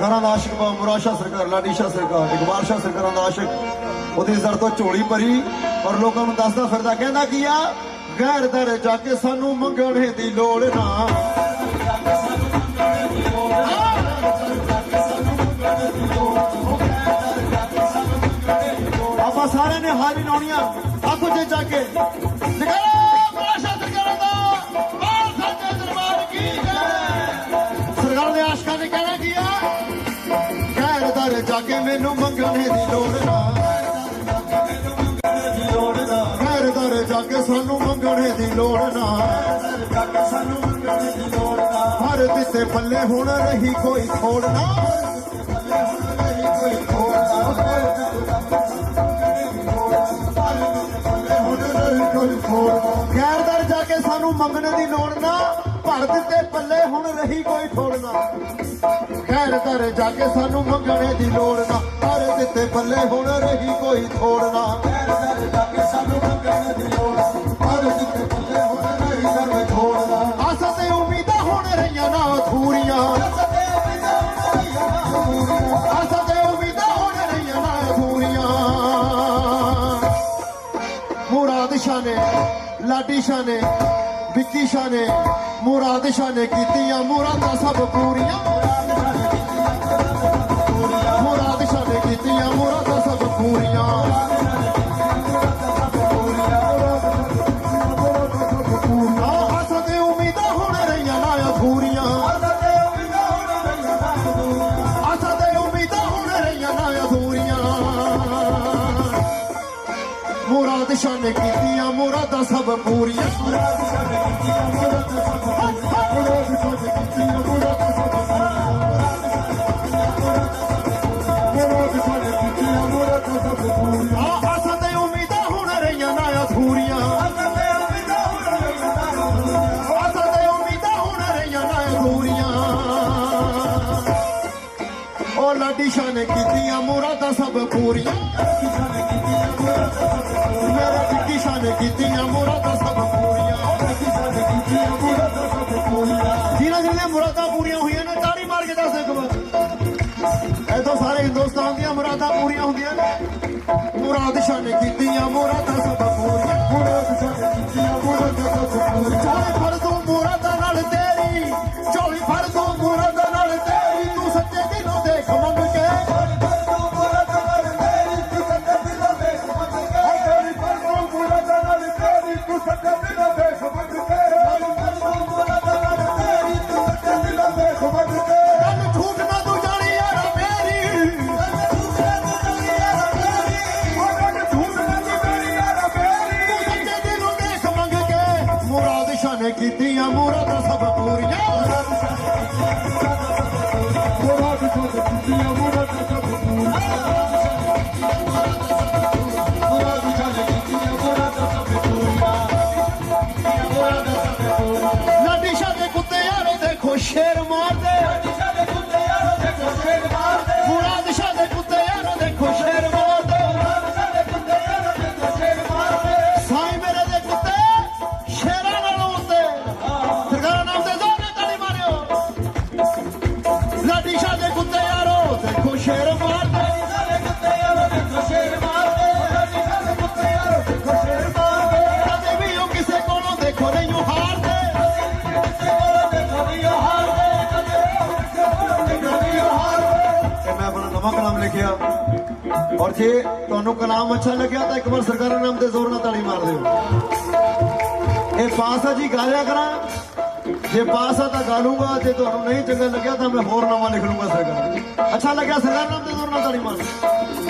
ਸਰਕਾਰਾਂ ਦਾ ਆਸ਼ਿਕ ਬਾ ਮੁਰਾਸ਼ਾ ਸਰਕਾਰ, ਲਾਡੀ ਸ਼ਾਹ ਸਰਕਾਰ, ਇਕਬਾਲ ਸ਼ਾਹ ਸਰਕਾਰਾਂ ਦਾ ਆਸ਼ਿਕ। ਉਹਦੀ ਜ਼ਰ ਤੋਂ ਝੋਲੀ ਭਰੀ ਔਰ ਲੋਕਾਂ ਨੂੰ ਦੱਸਦਾ ਫਿਰਦਾ, ਕਹਿੰਦਾ ਕੀ ਆ? ਗੈਰ ਦਰ ਜਾ ਕੇ ਸਾਨੂੰ ਮੰਗਣੇ ਦੀ ਲੋੜ ਨਾ। ਆਪਾਂ ਸਾਰਿਆਂ ਨੇ ਹਾਜ਼ਰੀ ਲਾਉਣੀਆਂ ਆਖੋ ਜੇ ਜਾ ਕੇ। ਨਿਕਾਲੋ। ਗੈਰ ਜਾ ਕੇ ਮੈਨੂੰ ਮੰਗਣੇ ਦੀ ਲੋੜ ਨਾ। ਗੈਰ ਦਰ ਜਾ ਕੇ ਸਾਨੂੰ ਮੰਗਣੇ ਦੀ ਲੋੜ ਨਾ। ਹਰ ਦਿੱਤੇ ਪੱਲੇ ਹੁਣ ਰਹੀ ਕੋਈ ਖੋੜ ਨਾ। ਗੈਰ ਦਰ ਜਾ ਕੇ ਸਾਨੂੰ ਮੰਗਣੇ ਦੀ ਲੋੜ ਨਾ। ਭਰ ਦਿੱਤੇ ਪੱਲੇ ਹੁਣ ਰਹੀ ਕੋਈ ਥੋੜਨਾ ਨਾ। ਗੈਰ ਦਰ ਜਾ ਕੇ ਸਾਨੂੰ ਮੰਗਣੇ ਦੀ ਲੋੜ ਨਾ। ਭਰ ਦਿੱਤੇ ਪੱਲੇ ਹੁਣ ਰਹੀ ਕੋਈ ਥੋੜ ਨਾ। ਆਸਾਂ ਤੇ ਉਮੀਦਾਂ ਹੁਣ ਰਹੀਆਂ ਨਾ ਅਧੂਰੀਆਂ। ਆਸਾਂ ਤੇ ਉਮੀਦਾਂ ਹੁਣ ਰਹੀਆਂ ਨਾ ਅਧੂਰੀਆਂ। ਮੁਰਾਦ ਸ਼ਾਹ ਨੇ ਲਾਡੀ ਸ਼ਾਹ ਨੇ ਵਿੱਕੀ ਸ਼ਾਹ ਨੇ ਮੁਰਾਦ ਸ਼ਾਹ ਨੇ ਕੀਤੀਆਂ ਮੁਰਾਦਾਂ ਸਭ ਪੂਰੀਆਂ। ਮੁਰਾਦ ਸ਼ਾਹ ਨੇ ਕੀਤੀਆਂ ਮੁਰਾਦਾਂ ਸਭ ਪੂਰੀਆਂ। ਆਹ ਤੇ ਉਮੀਦਾਂ ਹੁਣ ਰਹੀਆਂ ਨਾ ਉਮੀਦਾਂ ਹੁਣ ਰਹੀਆਂ ਨਾ ਮੁਰਾਦ ਸ਼ਾਹ ਕੀਤੀਆਂ ਮੁਰਾਦਾਂ ਸਭ ਪੂਰੀਆਂ। ਆਹ ਆਸਾਂ ਤੇ ਉਮੀਦਾਂ ਹੁਣ ਰਹੀਆਂ ਨਾ ਅਧੂਰੀਆਂ ਆਸਾਂ ਤੇ ਉਮੀਦਾਂ ਹੁਣ ਰਹੀਆਂ ਨਾ ਅਧੂਰੀਆਂ ਉਹ ਲਾਡੀ ਮੁਰਾਦ ਨੇ ਕੀਤੀਆਂ ਮੁਰਾਦਾਂ ਸਭ ਪੂਰੀਆਂ। ਲਾਡੀ ਸ਼ਾਹ ਦੇ ਕੁੱਤੇ ਯਾਰੋ ਦੇਖੋ ਸ਼ੇਰ ਮਾਰਦੇ ਮੁਰਾਦ ਲਿਖਿਆ ਔਰ ਜੇ ਤੁਹਾਨੂੰ ਕਲਾਮ ਅੱਛਾ ਲੱਗਿਆ ਤਾਂ ਇੱਕ ਵਾਰ ਸਰਕਾਰਾਂ ਨਾਮ ਤੇ ਜ਼ੋਰ ਨਾਲ ਤਾੜੀ ਮਾਰ ਦਿਓ। ਇਹ ਪਾਸ ਆ ਜੀ ਗਾਇਆ ਕਰਾਂ। ਜੇ ਪਾਸ ਆ ਤਾਂ ਗਾ ਲੂੰਗਾ, ਜੇ ਤੁਹਾਨੂੰ ਨਹੀਂ ਚੰਗਾ ਲੱਗਿਆ ਤਾਂ ਮੈਂ ਹੋਰ ਨਵਾਂ ਲਿਖ ਲੂੰਗਾ ਸਰਕਾਰ ਅੱਛਾ ਲੱਗਿਆ ਸਰਕਾਰ ਨਾਮ ਤੇ ਜ਼ੋਰ ਨਾਲ ਤਾੜੀ ਮਾਰ ਲਾਡੀ